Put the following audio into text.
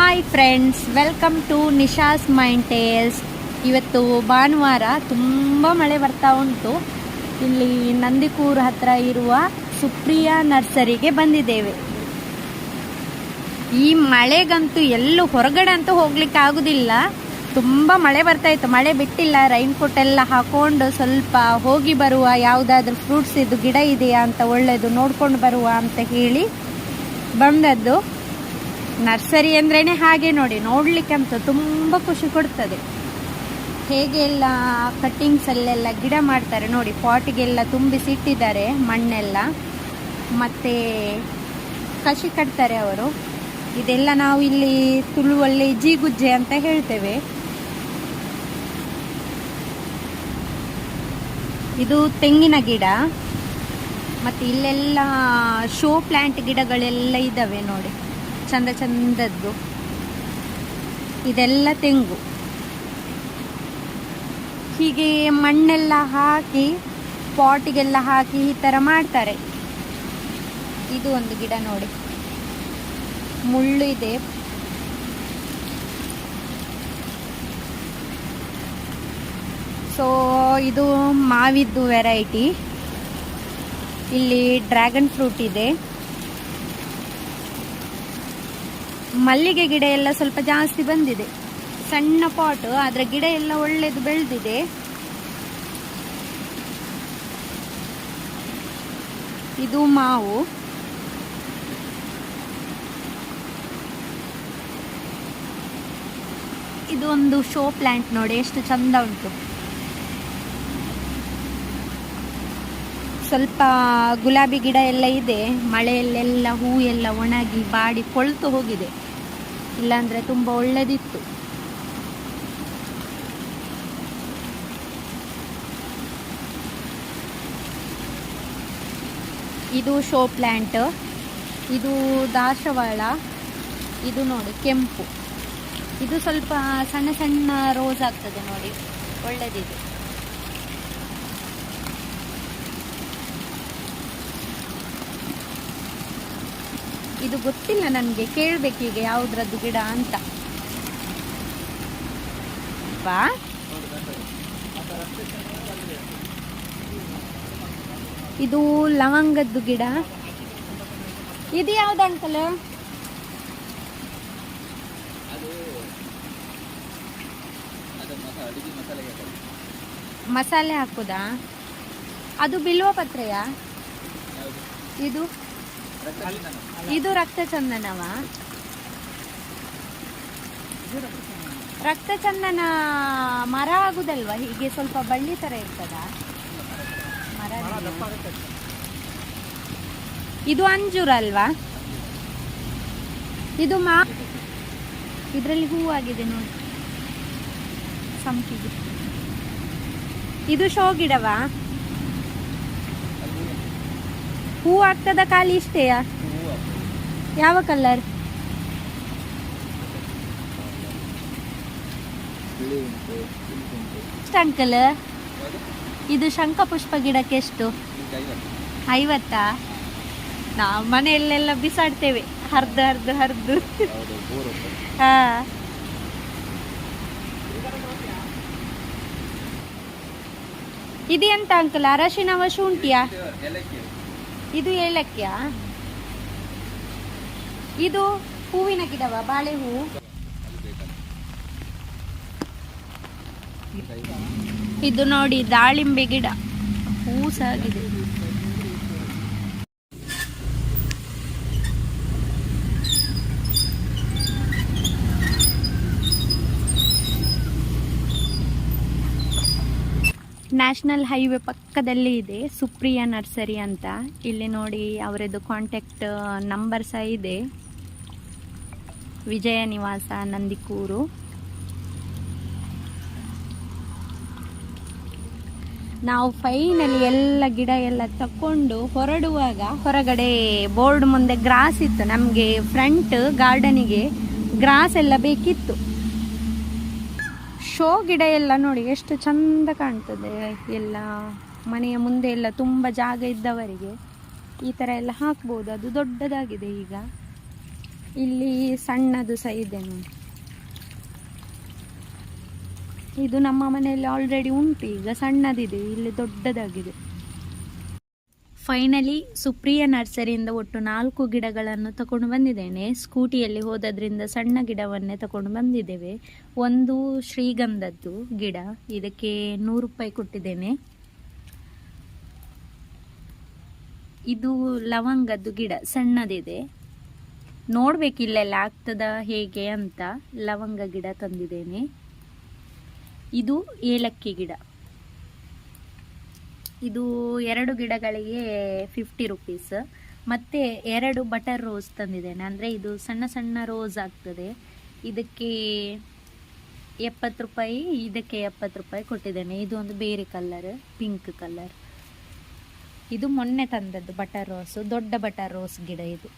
Hi friends welcome to Nisha's mind tales ಇವತ್ತು ಭಾನುವಾರ ತುಂಬ ಮಳೆ ಬರ್ತಾ ಉಂಟು. ಇಲ್ಲಿ ನಂದಿಕೂರು ಹತ್ರ ಇರುವ ಸುಪ್ರಿಯಾ ನರ್ಸರಿಗೆ ಬಂದಿದ್ದೇವೆ. ಈ ಮಳೆಗಂತೂ ಎಲ್ಲೂ ಹೊರಗಡೆ ಅಂತೂ ಹೋಗ್ಲಿಕ್ಕೆ ಆಗುದಿಲ್ಲ. ತುಂಬ ಮಳೆ ಬರ್ತಾ ಇತ್ತು. ಮಳೆ ಬಿಟ್ಟಿಲ್ಲ. ರೈನ್ ಕೋಟ್ ಎಲ್ಲ ಹಾಕೊಂಡು ಸ್ವಲ್ಪ ಹೋಗಿ ಬರುವ ಯಾವುದಾದ್ರೂ ಫ್ರೂಟ್ಸ್ ಇದು ಗಿಡ ಇದೆಯಾ ಅಂತ ಒಳ್ಳೆಯದು ನೋಡ್ಕೊಂಡು ಬರುವ ಅಂತ ಹೇಳಿ ಬಂದದ್ದು. ನರ್ಸರಿ ಅಂದ್ರೇ ಹಾಗೆ ನೋಡಿ, ನೋಡ್ಲಿಕ್ಕೆ ಅಂತ ತುಂಬ ಖುಷಿ ಕೊಡ್ತದೆ. ಹೇಗೆಲ್ಲ ಕಟ್ಟಿಂಗ್ಸಲ್ಲೆಲ್ಲ ಗಿಡ ಮಾಡ್ತಾರೆ ನೋಡಿ, ಪಾಟಿಗೆಲ್ಲ ತುಂಬಿಸಿ ಇಟ್ಟಿದ್ದಾರೆ ಮಣ್ಣೆಲ್ಲ. ಮತ್ತೆ ಕಸಿ ಕಟ್ತಾರೆ ಅವರು. ಇದೆಲ್ಲ ನಾವು ಇಲ್ಲಿ ತುಳುವಲ್ಲಿ ಜೀಗುಜ್ಜೆ ಅಂತ ಹೇಳ್ತೇವೆ. ಇದು ತೆಂಗಿನ ಗಿಡ. ಮತ್ತೆ ಇಲ್ಲೆಲ್ಲ ಶೋ ಪ್ಲಾಂಟ್ ಗಿಡಗಳೆಲ್ಲ ಇದ್ದಾವೆ ನೋಡಿ. ಚಂದ ಚಂದದ್ದು ಇದೆಲ್ಲ ತೆಂಗು. ಹೀಗೆ ಮಣ್ಣೆಲ್ಲ ಹಾಕಿ, ಪಾಟಿಗೆಲ್ಲ ಹಾಕಿ ಈ ಥರ ಮಾಡ್ತಾರೆ. ಇದು ಒಂದು ಗಿಡ ನೋಡಿ. ಮುಳ್ಳು ಇದೆ. ಸೊ ಇದು ಮಾವಿದ್ದು ವೆರೈಟಿ ಇಲ್ಲಿ ಡ್ರ್ಯಾಗನ್ ಫ್ರೂಟ್ ಇದೆ. ಮಲ್ಲಿಗೆ ಗಿಡ ಎಲ್ಲ ಸ್ವಲ್ಪ ಜಾಸ್ತಿ ಬಂದಿದೆ. ಸಣ್ಣ ಪಾಟ್ ಆದ್ರೆ ಗಿಡ ಎಲ್ಲ ಒಳ್ಳೇದು ಬೆಳೆದಿದೆ. ಇದು ಮಾವು. ಇದು ಒಂದು ಶೋ ಪ್ಲಾಂಟ್ ನೋಡಿ, ಎಷ್ಟು ಚಂದ ಉಂಟು. ಸ್ವಲ್ಪ ಗುಲಾಬಿ ಗಿಡ ಎಲ್ಲ ಇದೆ. ಮಳೆಯಲ್ಲೆಲ್ಲ ಹೂ ಎಲ್ಲ ಒಣಗಿ ಬಾಡಿ ಕೊಳ್ತು ಹೋಗಿದೆ. ಇಲ್ಲಾಂದ್ರೆ ತುಂಬಾ ಒಳ್ಳೆದಿತ್ತು. ಇದು ಶೋ ಪ್ಲ್ಯಾಂಟ್ ಇದು ದಾಸವಾಳ. ಇದು ನೋಡಿ ಕೆಂಪು. ಇದು ಸ್ವಲ್ಪ ಸಣ್ಣ ಸಣ್ಣ ರೋಸ್ ಆಗ್ತದೆ ನೋಡಿ. ಒಳ್ಳೆದಿದೆ. ಇದು ಗೊತ್ತಿಲ್ಲ ನನಗೆ ಕೇಳಬೇಕೀಗ ಯಾವುದ್ರದ್ದು ಗಿಡ ಅಂತ. ಬಾ. ಇದು ಲವಂಗದ್ದು ಗಿಡ. ಇದು ಯಾವ್ದು ಅಂಕಲ್? ಮಸಾಲೆ ಹಾಕುದಾ? ಅದು ಬಿಲ್ವ ಪತ್ರೆಯಾ? ಇದು? ಇದು ರಕ್ತ ಚಂದನವ ರಕ್ತ ಚಂದನ ಮರ ಆಗುದಲ್ವಾ? ಹೀಗೆ ಸ್ವಲ್ಪ ಬಳ್ಳಿ ತರ ಇರ್ತದ? ಮರ ಇದು ಅಂಜೂರ ಅಲ್ವಾ? ಇದು ಮಾ ಇದರಲ್ಲಿ ಆಗಿದೆ ನೋಡಿ. ಸಂಪಿಗೆ. ಇದು ಶೋ ಗಿಡವಾ ಹೂ ಆಗ್ತದ ಖಾಲಿ ಇಷ್ಟೆಯಾ ಯಾವ ಕಲರ್ ಅಂಕಲ್ ಇದು ಶಂಖಪುಷ್ಪ ಗಿಡಕ್ಕೆ ಎಷ್ಟು? ಐವತ್ತಾ? ನಾವು ಮನೆಯಲ್ಲೆಲ್ಲ ಬಿಸಾಡ್ತೇವೆ. ಹರ್ದು ಹರ್ದು ಹರ್ದು. ಹಾ. ಇದು ಎಂತ ಅಂಕಲ್ ಅರಶಿನವ ಶುಂಠಿಯಾ ಇದು ಏಲಕ್ಕಿಯ? ಇದು ಹೂವಿನ ಗಿಡವ ಬಾಳೆ ಹೂವು ಇದು ನೋಡಿ ದಾಳಿಂಬೆ ಗಿಡ. ಹೂ ಸಾಗಿದೆ. ನ್ಯಾಷನಲ್ ಹೈವೇ ಪಕ್ಕದಲ್ಲಿ ಇದೆ, ಸುಪ್ರಿಯಾ ನರ್ಸರಿ ಅಂತ. ಇಲ್ಲಿ ನೋಡಿ ಅವರದ್ದು ಕಾಂಟ್ಯಾಕ್ಟ್ ನಂಬರ್ ಸಹ ಇದೆ. ವಿಜಯ ನಿವಾಸ, ನಂದಿಕೂರು. ನಾವು ಫೈನಲಿ ಎಲ್ಲ ಗಿಡ ಎಲ್ಲ ತಕೊಂಡು ಹೊರಡುವಾಗ ಹೊರಗಡೆ ಬೋರ್ಡ್ ಮುಂದೆ ಗ್ರಾಸ್ ಇತ್ತು. ನಮಗೆ ಫ್ರಂಟ್ ಗಾರ್ಡನಿಗೆ ಗ್ರಾಸ್ ಎಲ್ಲ ಬೇಕಿತ್ತು. ಶೋ ಗಿಡ ಎಲ್ಲ ನೋಡಿ ಎಷ್ಟು ಚಂದ ಕಾಣ್ತದೆ ಎಲ್ಲ ಮನೆಯ ಮುಂದೆ ಎಲ್ಲ ತುಂಬ ಜಾಗ ಇದ್ದವರಿಗೆ ಈ ಥರ ಎಲ್ಲ ಹಾಕ್ಬೋದು. ಅದು ದೊಡ್ಡದಾಗಿದೆ ಈಗ. ಇಲ್ಲಿ ಸಣ್ಣದು ಸಹ ಇದೆ ನೋಡಿ. ಇದು ನಮ್ಮ ಮನೆಯಲ್ಲಿ ಆಲ್ರೆಡಿ ಉಂಟು. ಈಗ ಸಣ್ಣದಿದೆ, ಇಲ್ಲಿ ದೊಡ್ಡದಾಗಿದೆ. ಫೈನಲಿ ಸುಪ್ರಿಯ ನರ್ಸರಿಯಿಂದ ಒಟ್ಟು ನಾಲ್ಕು ಗಿಡಗಳನ್ನು ತಗೊಂಡು ಬಂದಿದ್ದೇನೆ. ಸ್ಕೂಟಿಯಲ್ಲಿ ಹೋದದ್ರಿಂದ ಸಣ್ಣ ಗಿಡವನ್ನೇ ತಗೊಂಡು ಬಂದಿದ್ದೇವೆ. ಒಂದು ಶ್ರೀಗಂಧದ್ದು ಗಿಡ. ಇದಕ್ಕೆ ನೂರು ರೂಪಾಯಿ ಕೊಟ್ಟಿದ್ದೇನೆ. ಇದು ಲವಂಗದ್ದು ಗಿಡ. ಸಣ್ಣದಿದೆ. ನೋಡ್ಬೇಕು ಇಲ್ಲೆಲ್ಲ ಆಗ್ತದ ಹೇಗೆ ಅಂತ. ಲವಂಗ ಗಿಡ ತಂದಿದ್ದೇನೆ. ಇದು ಏಲಕ್ಕಿ ಗಿಡ. ಇದು ಎರಡು ಗಿಡಗಳಿಗೆ ಫಿಫ್ಟಿ ರುಪೀಸ್ ಮತ್ತೆ ಎರಡು ಬಟರ್ ರೋಸ್ ತಂದಿದ್ದೇನೆ. ಅಂದರೆ ಇದು ಸಣ್ಣ ಸಣ್ಣ ರೋಸ್ ಆಗ್ತದೆ. ಇದಕ್ಕೆ ಎಪ್ಪತ್ತು ರೂಪಾಯಿ, ಇದಕ್ಕೆ ಎಪ್ಪತ್ತು ರೂಪಾಯಿ ಕೊಟ್ಟಿದ್ದೇನೆ. ಇದು ಒಂದು ಬೇರೆ ಕಲರ್ ಪಿಂಕ್ ಕಲರ್ ಇದು ಮೊನ್ನೆ ತಂದದ್ದು ಬಟರ್ ರೋಸು ದೊಡ್ಡ ಬಟರ್ ರೋಸ್ ಗಿಡ ಇದು.